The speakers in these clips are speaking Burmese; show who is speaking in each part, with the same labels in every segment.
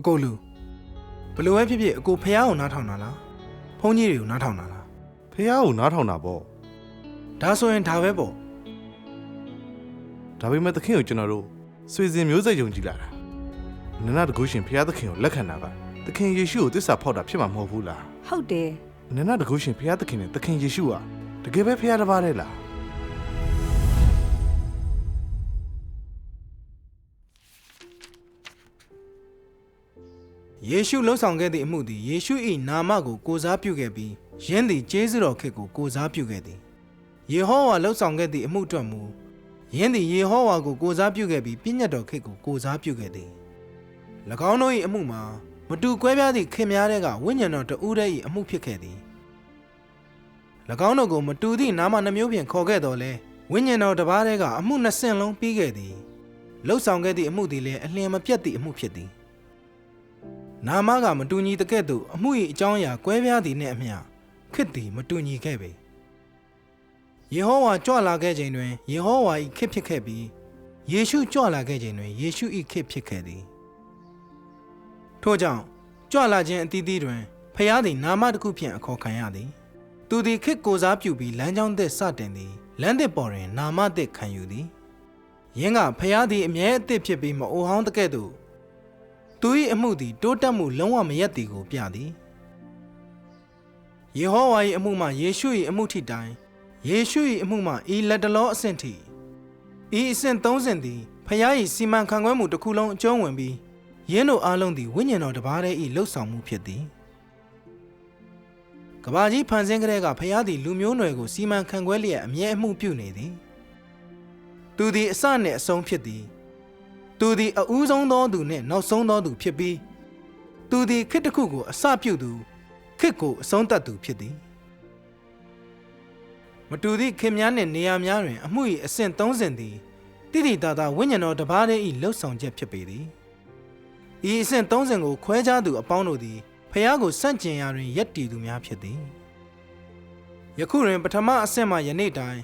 Speaker 1: အကိုလူဘယ်လိုပဲဖြစ်ဖြစ်အကိုဖះအောင်နားထောင်တာလားဖုန်းကြီးတွေကိုနားထောင်တာလား
Speaker 2: ဖះကိုနားထောင်တာပေါ့
Speaker 1: ဒါဆိုရင်ဒါပဲပေါ့
Speaker 2: ဒါပေမဲ့သခင်ကိုကျွန်တော်တို့ဆွေစဉ်မျိုးဆက်ယုံကြည်လာတာနန္ဒတကုရှင်ဖះသခင်ကိုလက်ခံတာကသခင်ယေရှုကိုသစ္စာဖောက်တာဖြစ်မှာမဟုတ်ဘူးလား
Speaker 3: ဟုတ်တယ်
Speaker 2: နန္ဒတကုရှင်ဖះသခင်နဲ့သခင်ယေရှုဟာတကယ်ပဲဖះတစ်ပါးတည်းလား
Speaker 1: ယေရှုလှုပ်ဆောင်ခဲ့သည့်အမှုသည်ယေရှု၏နာမကိုကိုးစားပြုခဲ့ပြီးယင်းသည်ကျေးဇူးတော်ခေတ်ကိုကိုးစားပြုခဲ့သည်ယေဟောဝါလှုပ်ဆောင်ခဲ့သည့်အမှုအတွက်မူယင်းသည်ယေဟောဝါကိုကိုးစားပြုခဲ့ပြီးပြည့်ညတ်တော်ခေတ်ကိုကိုးစားပြုခဲ့သည်၎င်းတို့၏အမှုမှာမတူကွဲပြားသည့်ခင်များတဲ့ကဝိညာဉ်တော်တဦးတည်း၏အမှုဖြစ်ခဲ့သည်၎င်းတို့ကိုမတူသည့်နာမနှမျိုးဖြင့်ခေါ်ခဲ့တော်လဲဝိညာဉ်တော်တစ်ပါးတည်းကအမှုနှစ်ဆင့်လုံးပြီးခဲ့သည်လှုပ်ဆောင်ခဲ့သည့်အမှုသည်လည်းအလျင်မပြတ်သည့်အမှုဖြစ်သည် နာမကမတူညီတကဲ့သို့အမှု၏အကြောင်းအရာကွဲပြားသည်နှင့်အမျှခစ်သည်မတူညီခဲ့ပေယေဟောဝါကြွလာခဲ့ချိန်တွင်ယေဟောဝါ၏ခစ်ဖြစ်ခဲ့ပြီးယေရှုကြွလာခဲ့ချိန်တွင်ယေရှု၏ခစ်ဖြစ်ခဲ့သည်ထို့ကြောင့်ကြွလာခြင်းအသီးသီးတွင်ဖျားသည်နာမတစ်ခုဖြင့်အခေါ်ခံရသည်သူသည်ခစ်ကိုစားပြုပြီးလမ်းကြောင်းသစ်စတင်သည်လမ်းသစ်ပေါ်တွင်နာမသစ်ခံယူသည်ယင်းကဖျားသည်အမြဲအသစ်ဖြစ်ပြီးမအိုဟောင်းတကဲ့သို့ သူ၏အမှုသည်တိုးတက်မှုလုံးဝမရက်သည်ကိုပြသည်ယေဟောဝါ၏အမှုမှယေရှု၏အမှုထိတိုင်ယေရှု၏အမှုမှဤလက်တလောအဆင့်ထိဤအဆင့်သုံးဆင့်သည်ဖျား၏စီမံခန့်ခွဲမှုတစ်ခုလုံးအကျုံးဝင်ပြီးယင်းတို့အားလုံးသည်ဝိညာဉ်တော်တစ်ပါးတည်း၏လှုပ်ဆောင်မှုဖြစ်သည်ကဘာကြီးဖန်ဆင်းကလေးကဖျားသည်လူမျိုးနွယ်ကိုစီမံခန့်ခွဲလျက်အမြဲအမှုပြုနေသည် သူသည်အစနှင့်အဆုံးဖြစ်သည် သူသည်အဦးဆုံးသောသူနှင့်နောက်ဆုံးသောသူဖြစ်ပြီးသူသည်ခစ်တစ်ခုကိုအစပြုသူခစ်ကိုအဆုံးသတ်သူဖြစ်သည်မတူသည့်ခင်များနှင့်နေရာများတွင် အမှု၏အဆင့်30သည်တိတိတသာဝိညာဉ်တော်တစ်ပါးတည်း၏လှုပ်ဆောင်ချက်ဖြစ်ပေသည်ဤအဆင့်30ကိုခွဲခြားသူအပေါင်းတို့သည်ဖះကိုစန့်ကျင်ရာတွင်ယက်တည်သူများဖြစ်သည်ယခုတွင်ပထမအဆင့်မှယနေ့တိုင်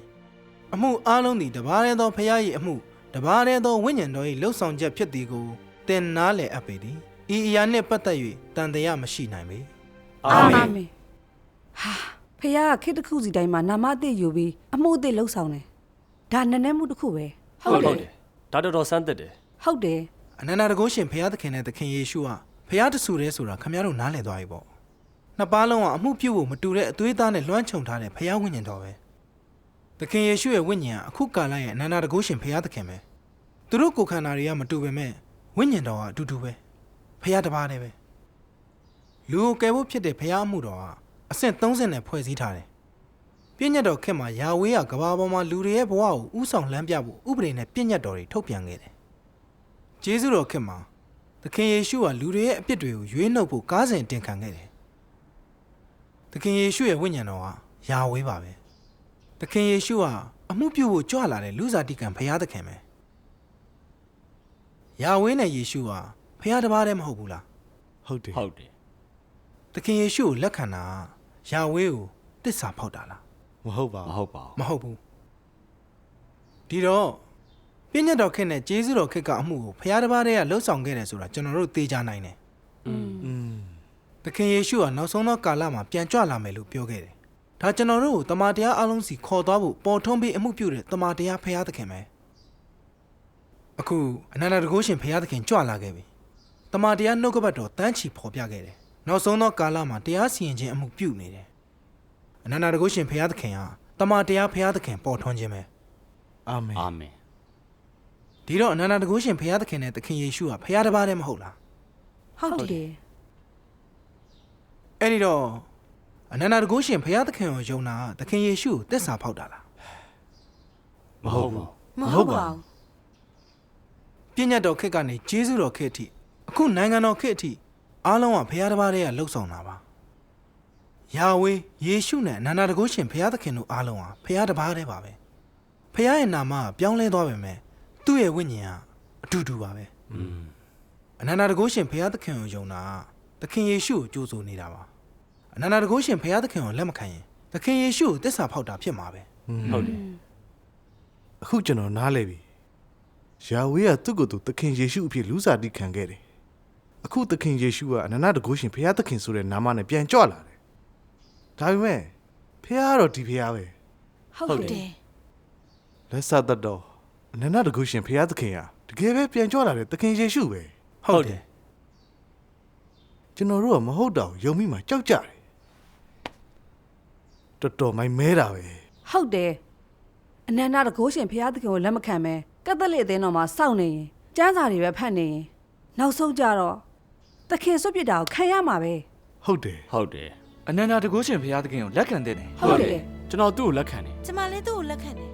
Speaker 1: အမှုအလုံးသည်တပါးတည်းသောဖះ၏အမှု တပါးတည်းသောဝိညာဉ်တော်၏လှုပ်ဆောင်ချက်ဖြစ်သည်ကိုသင်နားလည်အပ်ပေသည်ဤအရာနှင့်ပတ်သက်၍တန်တရားမရှိနိုင်ပေ
Speaker 3: အာမင်ဟာဖခင်ကခေတ်တစ်ခုစီတိုင်းမှာနာမအသစ်ယူပြီးအမှုအသစ်လှုပ်ဆောင်တယ်ဒါနည်းနည်းမှုတစ်ခုပဲ
Speaker 4: ဟုတ်တယ်ဒါတော်တော်စမ်းသစ်တယ်
Speaker 3: ဟုတ်တယ်
Speaker 1: အနန္တတကုရှင်ဖះသခင်နဲ့သခင်ယေရှုဟာဖះတဆူရဲဆိုတာခမရတို့နားလည်သွားပြီပေါ့နှစ်ပါးလုံးကအမှုပြုဖို့မတူတဲ့အသွေးသားနဲ့လွှမ်းခြုံထားတဲ့ဖះဝိညာဉ်တော်ပဲ သခင်ယေရှုရဲ့ဝိညာဉ်ကအခုကာလရဲ့အနန္တတကုရှင်ဖះသခင်ပဲသူတို့ကိုယ်ခန္ဓာတွေကမတူပေမဲ့ဝိညာဉ်တော်ကအတူတူပဲဖះတစ်ပါးတည်းပဲလူကိုကယ်ဖို့ဖြစ်တဲ့ဖះအမှုတော်ကအဆင့်30နဲ့ဖွဲ့စည်းထားတယ်ပြည့်ညတ်တော်ခက်မှာယာဝေးကကဘာပေါ်မှာလူတွေရဲ့ဘဝကိုဥဆောင်လမ်းပြဖို့ဥပဒေနဲ့ပြည့်ညတ်တော်တွေထုတ်ပြန်ခဲ့တယ်ကျေးဇူးတော်ခင်မှာသခင်ယေရှုဟာလူတွေရဲ့အပြစ်တွေကိုရွေးနှုတ်ဖို့ကားစဉ်တင်ခံခဲ့တယ်။သခင်ယေရှုရဲ့ဝိညာဉ်တော်ဟာယာဝေးပါပဲ။ သခင်ယေရှုဟာအမှုပြုဖို့ကြွလာတဲ့လူစားတိကံဖရာသခင်ပဲယာဝင်းနဲ့ယေရှုဟာဖရာတစ်ပါးတည်းမဟုတ်ဘူးလား
Speaker 2: ဟုတ်တယ်
Speaker 4: ဟုတ်တယ်
Speaker 1: သခင်ယေရှုကိုလက်ခံတာယာဝင်းကိုတစ္ဆာဖောက်တာလား
Speaker 2: မဟုတ်ပါ
Speaker 4: မဟုတ်ပါဘူး
Speaker 1: မဟုတ်ဘူးဒီတော့ပြညတ်တော်ခက်နဲ့ဂျေဇုတော်ခက်ကအမှုကိုဖရာတစ်ပါးတည်းကလှုပ်ဆောင်ခဲ့တယ်ဆိုတာကျွန်တော်တို့သိကြနိုင်တယ်
Speaker 4: อืม
Speaker 1: သခင်ယေရှုကနောက်ဆုံးသောကာလမှာပြန်ကြွလာမယ်လို့ပြောခဲ့တယ် ဒါကျွန်တော်တို့ကိုတမန်တရားအလုံးစီခေါ်သွားဖို့ပေါ်ထွန်းပြီးအမှုပြုတဲ့တမန်တရားဖရာသခင်ပဲ။အခုအနန္တတကုရှင်ဖရာသခင်ကြွလာခဲ့ပြီ။တမန်တရားနှုတ်ကပတ်တော်တန်းချီဖော်ပြခဲ့တယ်။နောက်ဆုံးသောကာလမှာတရားစီရင်ခြင်းအမှုပြုနေတယ်။အနန္တတကုရှင်ဖရာသခင်ဟာတမန်တရားဖရာသခင်ပေါ်ထွန်းခြင်းပဲ
Speaker 2: အာမင်
Speaker 4: အာမင်။
Speaker 1: ဒီတော့အနန္တတကုရှင်ဖရာသခင်နဲ့သခင်ယေရှုဟာဖရာတစ်ပါးတည်းမဟုတ်လား
Speaker 3: ဟုတ်တယ်။
Speaker 1: အဲ့ဒီတော့ အနန္တတကုရှင်ဖရာသခင်ကိုယုံတာကသခင်ယေရှုကိုတစ္ဆာဖောက်တာလား
Speaker 4: မဟုတ်ပါဘူး
Speaker 3: မဟုတ်ပါဘူး
Speaker 1: ပြည့်ညတ်တော်ခက်ကနေဂျေဇုတော်ခက်အထိအခုနိုင်ငံတော်ခက်အထိအားလုံးကဘုရားတစ်ပါးတည်းကလှုပ်ဆောင်တာပါယာဝေးယေရှုနဲ့အနန္တတကုရှင်ဘုရားသခင်တို့အားလုံးဟာဘုရားတစ်ပါးတည်းပါပဲဘုရားရဲ့နာမကပြောင်းလဲသွားပေမဲ့သူ့ရဲ့ဝိညာဉ်ကအတူတူပါပဲ
Speaker 4: อืม
Speaker 1: အနန္တတကုရှင်ဘုရားသခင်ကိုယုံတာကသခင်ယေရှုကိုကြိုးဆိုနေတာပါ အနန္တတကုရှင်ဘုရားသခင်ကိုလက်မခံရင်သခင်ယေရှုကိုတစ္ဆာဖောက်တာဖြစ်မှာပဲ
Speaker 4: ဟုတ်တယ်
Speaker 2: အခုကျွန်တော်နားလဲပြီယာဝေးကသူ့ကိုယ်သူသခင်ယေရှုအဖြစ်လူစားတိခံခဲ့တယ်အခုအခုသခင်ယေရှုကအနန္တတကုရှင်ဖခင်သခင်ဆိုတဲ့နာမနဲ့ပြန်ကြွလာတယ်ဒါပေမဲ့ဖခင်ကတော့ဒီဖခင်ပဲ
Speaker 3: ဟုတ်တယ်
Speaker 2: လက်ဆက်သက်တော့အနန္တတကုရှင်ဖခင်သခင်ဟာတကယ်ပဲပြန်ကြွလာတဲ့သခင်ယေရှုပဲ
Speaker 1: ဟုတ်တယ်
Speaker 2: ကျွန်တော်တို့ကမဟုတ်တော့ယုံမိမှကြောက်ကြတယ် တော်တော်မိုင်းမဲတာပဲ
Speaker 3: ဟုတ်တယ်အနန္တတကိုးရှင်ဖျားသခင်ကိုလက်မခံပဲကက်သလစ်အသင်းတော်မှာစောင့်နေရင်ကျမ်းစာတွေပဲဖတ်နေရင်နောက်ဆုံးကြတော့သခင်စွန့်ပစ်တာကိုခံရမှာပဲ
Speaker 2: ဟုတ်တယ်
Speaker 4: ဟုတ်တယ်
Speaker 5: အနန္ဒာတကုရှင်ဘုရားသခင်ကိုလက်ခံတဲ့တယ်
Speaker 3: ဟုတ်တယ်
Speaker 4: ကျွန်တော်သူ့ကိုလက်ခံတယ်
Speaker 6: ကျမလည်းသူ့ကိုလက်ခံတယ်